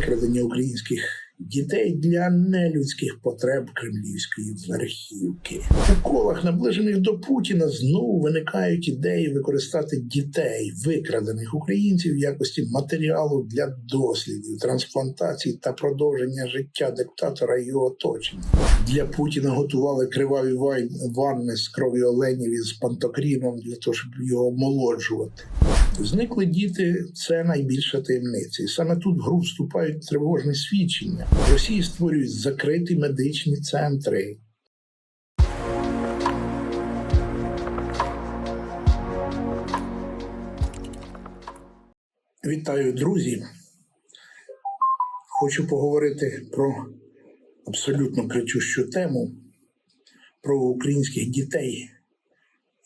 викрадення українських дітей для нелюдських потреб кремлівської верхівки. У колах, наближених до Путіна, знову виникають ідеї використати дітей, викрадених українців в якості матеріалу для дослідів, трансплантації та продовження життя диктатора і його оточення. Для Путіна готували криваві ванни з кров'ю оленів із пантокріном для того, щоб його омолоджувати. Зникли діти це найбільша таємниця. І саме тут в гру вступають тривожні свідчення. В Росії створюють закриті медичні центри. Вітаю, друзі. Хочу поговорити про абсолютно кричущу тему про українських дітей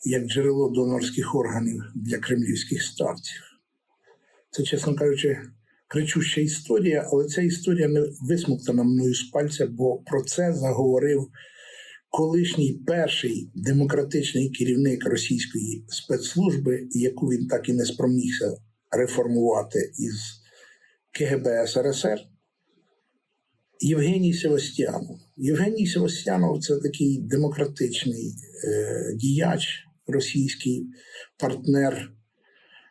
як джерело донорських органів для кремлівських старців. Це, чесно кажучи, кричуща історія, але ця історія не висмоктана мною з пальця, бо про це заговорив колишній перший демократичний керівник російської спецслужби, яку він так і не спромігся реформувати із КГБ СРСР. Євгеній Севастьянов. Євгеній Севастьянов це такий демократичний е, діяч, російський партнер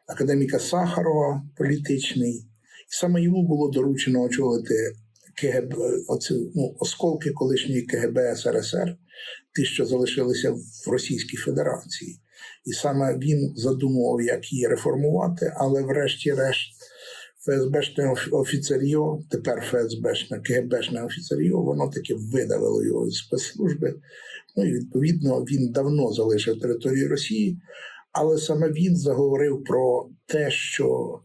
академіка Сахарова, політичний. І саме йому було доручено очолити КГБ, оці, ну, осколки колишньої КГБ СРСР, ті, що залишилися в Російській Федерації. І саме він задумував, як її реформувати, але врешті-решт ФСБшне оф- тепер ФСБшне, КГБшне офіцер'йо, воно таки видавило його з спецслужби. Ну і відповідно він давно залишив територію Росії, але саме він заговорив про те, що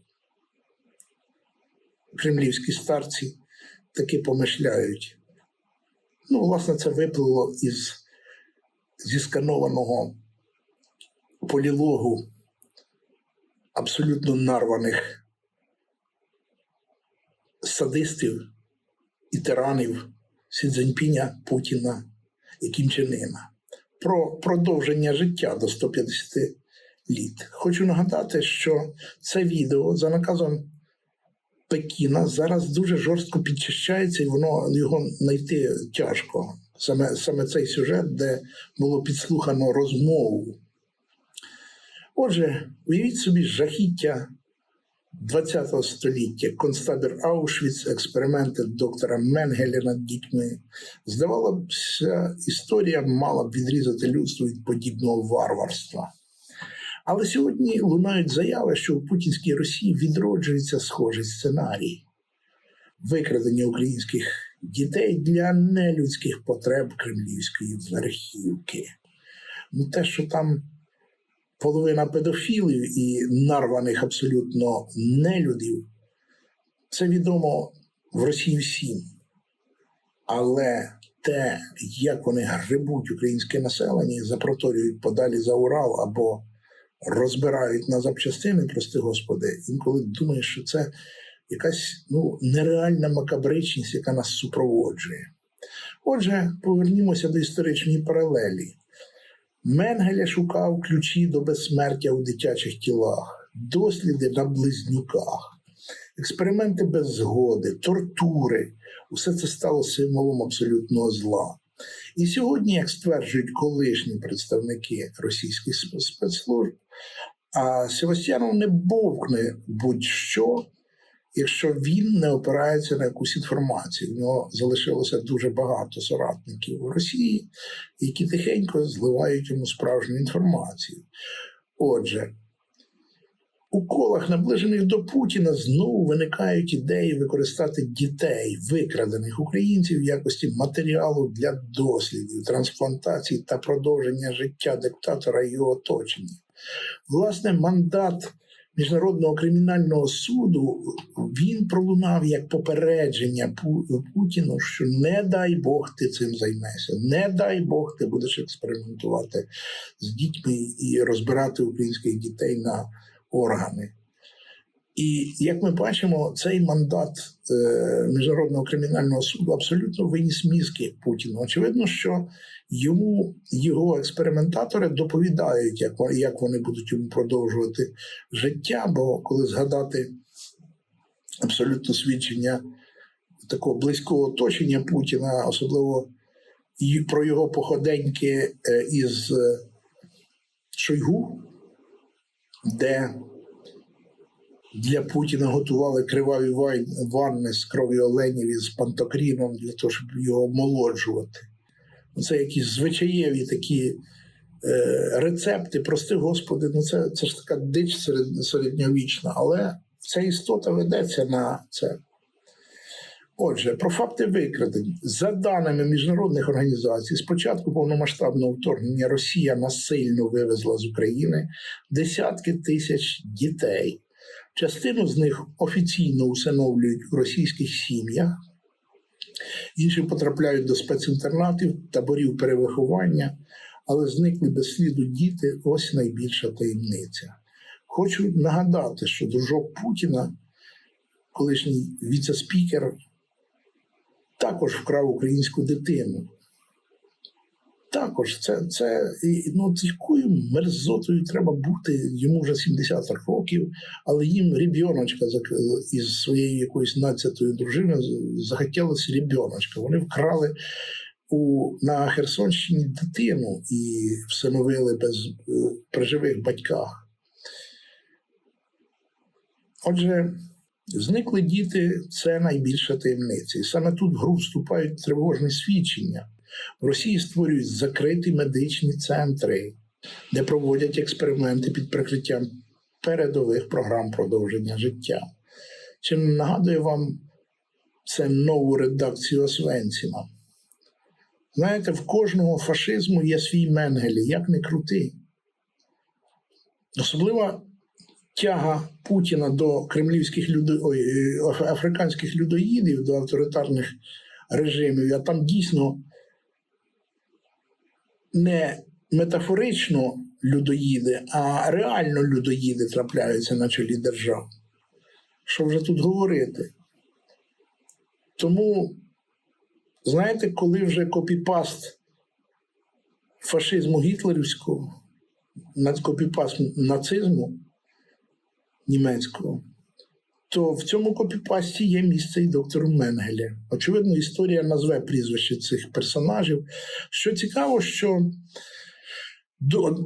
кремлівські старці таки помишляють. Ну, власне, це виплило із зісканованого полілогу абсолютно нарваних садистів і тиранів Сі Цзіньпіня, Путіна і Кім Чен Ына про продовження життя до 150 літ. Хочу нагадати, що це відео за наказом Пекіна зараз дуже жорстко підчищається, і воно його знайти тяжко. Саме, саме цей сюжет, де було підслухано розмову. Отже, уявіть собі жахіття ХХ століття, концтабір Аушвіц, експерименти доктора Менгеля над дітьми. Здавалося історія мала б відрізати людство від подібного варварства. Але сьогодні лунають заяви, що у путінській Росії відроджується схожий сценарій викрадення українських дітей для нелюдських потреб кремлівської верхівки. Ну, те, що там половина педофілів і нарваних абсолютно нелюдів, це відомо в Росії всім. Але те, як вони грибуть українське населення, запроторюють подалі за Урал або розбирають на запчастини, прости господи, інколи думаєш, що це якась ну, нереальна макабричність, яка нас супроводжує. Отже, повернімося до історичної паралелі. Менгеля шукав ключі до безсмертя у дитячих тілах, досліди на близнюках, експерименти без згоди, тортури. Усе це стало символом абсолютного зла. І сьогодні, як стверджують колишні представники російських спецслужб, Севастьянов не бовкне будь-що, якщо він не опирається на якусь інформацію. В нього залишилося дуже багато соратників у Росії, які тихенько зливають йому справжню інформацію. Отже, у колах, наближених до Путіна, знову виникають ідеї використати дітей, викрадених українців в якості матеріалу для дослідів, трансплантації та продовження життя диктатора і його оточення. Власне, мандат Міжнародного кримінального суду він пролунав як попередження Пу- Путіну, що не дай Бог ти цим займешся, не дай Бог ти будеш експериментувати з дітьми і розбирати українських дітей на органи. І як ми бачимо, цей мандат е, Міжнародного кримінального суду абсолютно виніс мізки Путіну. Очевидно, що йому його експериментатори доповідають, як, як вони будуть йому продовжувати життя. Бо коли згадати абсолютно свідчення такого близького оточення Путіна, особливо про його походеньки е, із е, Шойгу, де для Путіна готували криваві ванни з кров'ю оленів із пантокріном для того, щоб його омолоджувати. Це якісь звичаєві такі е, рецепти, прости господи, ну це, це ж така дич серед, середньовічна, але ця істота ведеться на це. Отже, про факти викрадень. За даними міжнародних організацій, з початку повномасштабного вторгнення Росія насильно вивезла з України десятки тисяч дітей. Частину з них офіційно усиновлюють у російських сім'ях, інші потрапляють до спецінтернатів, таборів перевиховання, але зникли без сліду діти ось найбільша таємниця. Хочу нагадати, що дружок Путіна, колишній віце-спікер, також вкрав українську дитину. Також це, це ну, якою мерзотою треба бути, йому вже 70 років, але їм ребіночка зак- із своєю якоюсь надцятою дружиною з- захотілося ребіночка. Вони вкрали у, на Херсонщині дитину і всиновили без е, при живих батьках. Отже, зникли діти це найбільша таємниця. І саме тут в гру вступають тривожні свідчення. В Росії створюють закриті медичні центри, де проводять експерименти під прикриттям передових програм продовження життя. Чи не нагадує вам це нову редакцію Освенціна? Знаєте, в кожного фашизму є свій Менгелі, як не крути. Особлива тяга Путіна до кремлівських людо... Ой, е, африканських людоїдів, до авторитарних режимів, а там дійсно не метафорично людоїди, а реально людоїди трапляються на чолі держав. Що вже тут говорити? Тому, знаєте, коли вже копіпаст фашизму гітлерівського, копіпаст нацизму німецького, то в цьому копіпасті є місце і доктору Менгелі. Очевидно, історія назве прізвище цих персонажів. Що цікаво, що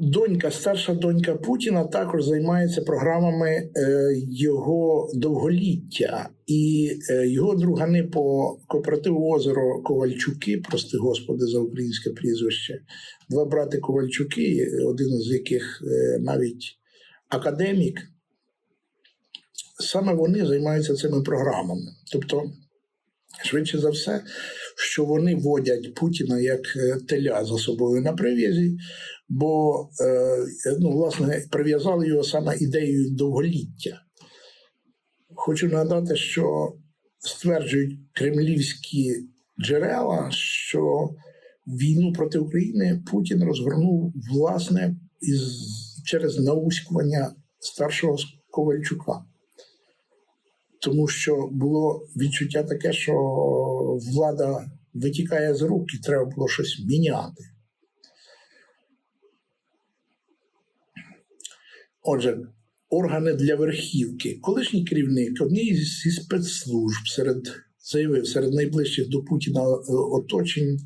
донька, старша донька Путіна також займається програмами е, його довголіття. І е, його другани по кооперативу озеро Ковальчуки, прости господи, за українське прізвище, два брати Ковальчуки, один з яких е, навіть академік, саме вони займаються цими програмами. Тобто, швидше за все, що вони водять Путіна як е, теля за собою на прив'язі, бо е, ну, власне прив'язали його саме ідеєю довголіття. Хочу нагадати, що стверджують кремлівські джерела, що війну проти України Путін розгорнув власне із, через науськування старшого Ковальчука. Тому що було відчуття таке, що влада витікає з рук і треба було щось міняти. Отже, органи для верхівки. Колишній керівник однієї зі спецслужб серед заявив серед найближчих до Путіна е, оточень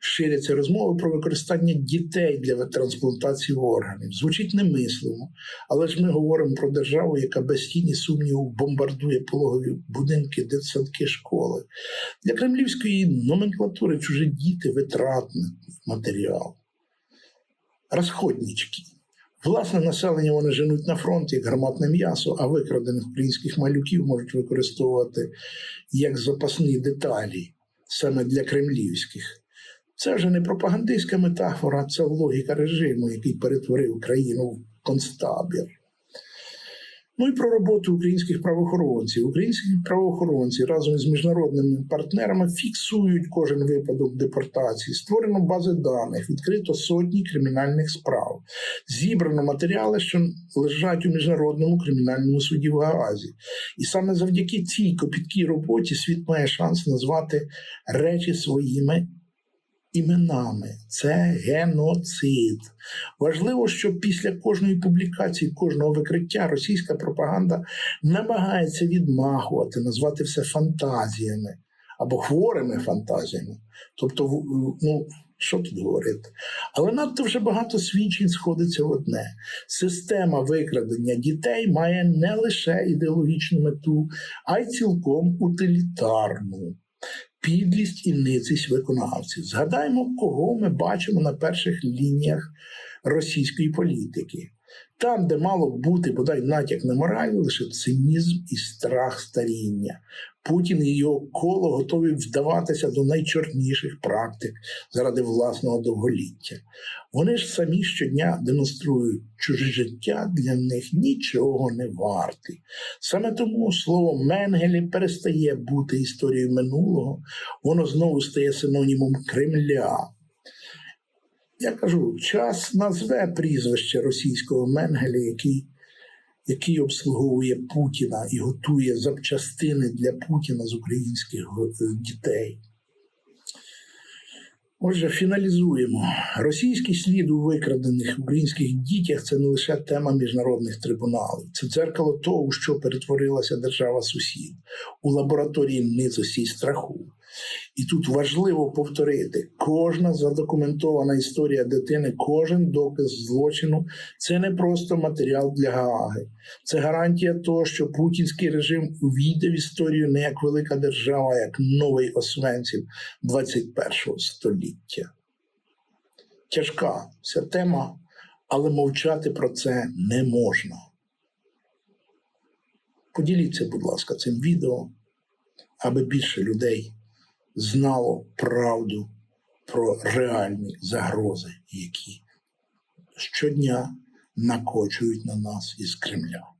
ширяться розмови про використання дітей для трансплантації органів. Звучить немислимо, але ж ми говоримо про державу, яка без тіні сумніву бомбардує пологові будинки, дитсадки, школи. Для кремлівської номенклатури чужі діти витратний матеріал. Розходнички. Власне населення вони женуть на фронт як гарматне м'ясо, а викрадених українських малюків можуть використовувати як запасні деталі саме для кремлівських. Це вже не пропагандистська метафора, це логіка режиму, який перетворив країну в концтабір. Ну і про роботу українських правоохоронців. Українські правоохоронці разом із міжнародними партнерами фіксують кожен випадок депортації. Створено бази даних, відкрито сотні кримінальних справ. Зібрано матеріали, що лежать у міжнародному кримінальному суді в Гаазі. І саме завдяки цій копіткій роботі світ має шанс назвати речі своїми іменами. Це геноцид. Важливо, що після кожної публікації, кожного викриття російська пропаганда намагається відмахувати, назвати все фантазіями. або хворими фантазіями. Тобто, ну що тут говорити? Але надто вже багато свідчень сходиться в одне: система викрадення дітей має не лише ідеологічну мету, а й цілком утилітарну. Підлість і ницість виконавців. Згадаймо, кого ми бачимо на перших лініях російської політики. Там, де мало бути бодай натяк на мораль, лише цинізм і страх старіння. Путін і його коло готові вдаватися до найчорніших практик заради власного довголіття. Вони ж самі щодня демонструють, чуже життя для них нічого не варте. Саме тому слово Менгелі перестає бути історією минулого, воно знову стає синонімом Кремля. Я кажу, час назве прізвище російського Менгеля, який, який обслуговує Путіна і готує запчастини для Путіна з українських е, дітей. Отже, фіналізуємо. Російський слід у викрадених українських дітях це не лише тема міжнародних трибуналів, це дзеркало того, у що перетворилася держава сусід у лабораторії ницості страху. І тут важливо повторити: кожна задокументована історія дитини, кожен доказ злочину це не просто матеріал для Гааги. Це гарантія того, що путінський режим увійде в історію не як велика держава, а як новий освенців 21 століття. Тяжка ця тема, але мовчати про це не можна. Поділіться, будь ласка, цим відео, аби більше людей знало правду про реальні загрози, які щодня накочують на нас із Кремля.